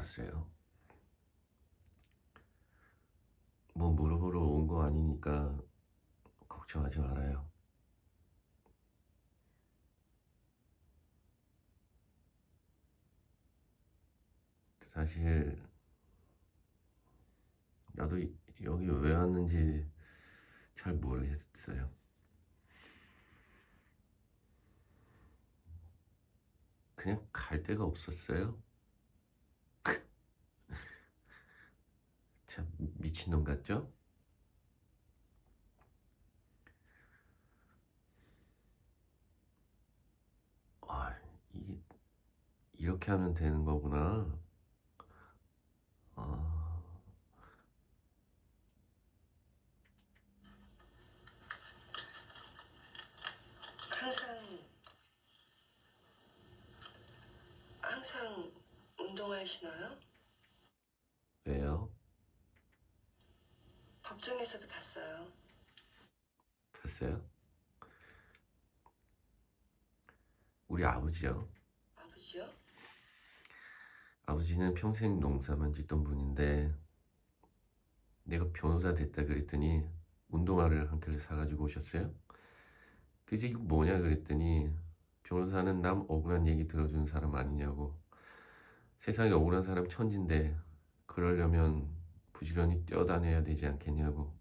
왔어요. 뭐 물어보러 온 거 아니니까 걱정하지 말아요. 사실 나도 이- 여기 왜 왔는지 잘 모르겠어요. 그냥 갈 데가 없었어요. 참 미친놈 같죠? 아, 이게 이렇게 하면 되는 거구나. 아, 항상 항상 운동하시나요? 법정에서도 봤어요. 봤어요? 우리 아버지요. 아버지요? 아버지는 평생 농사만 짓던 분인데 내가 변호사 됐다 그랬더니 운동화를 한 켤레 사가지고 오셨어요. 그래서 이거 뭐냐 그랬더니 변호사는 남 억울한 얘기 들어주는 사람 아니냐고 세상에 억울한 사람 천진데 그러려면 부지런히 뛰어다녀야 되지 않겠냐고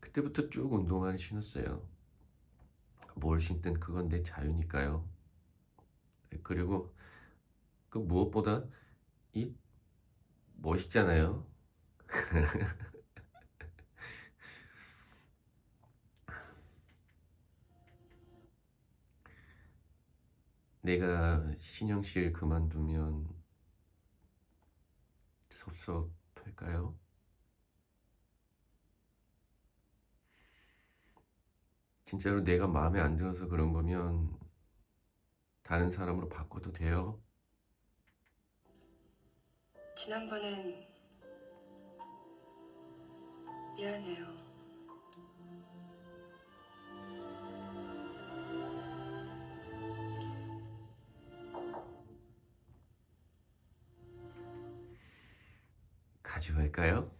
그때부터 쭉 운동화를 신었어요. 뭘 신든 그건 내 자유니까요. 그리고 그 무엇보다 이 멋있잖아요. 내가 신영실 그만두면 섭섭 할까요? 진짜로 내가 마음에 안 들어서 그런 거면 다른 사람으로 바꿔도 돼요. 지난번엔 미안해요. 가져갈까요?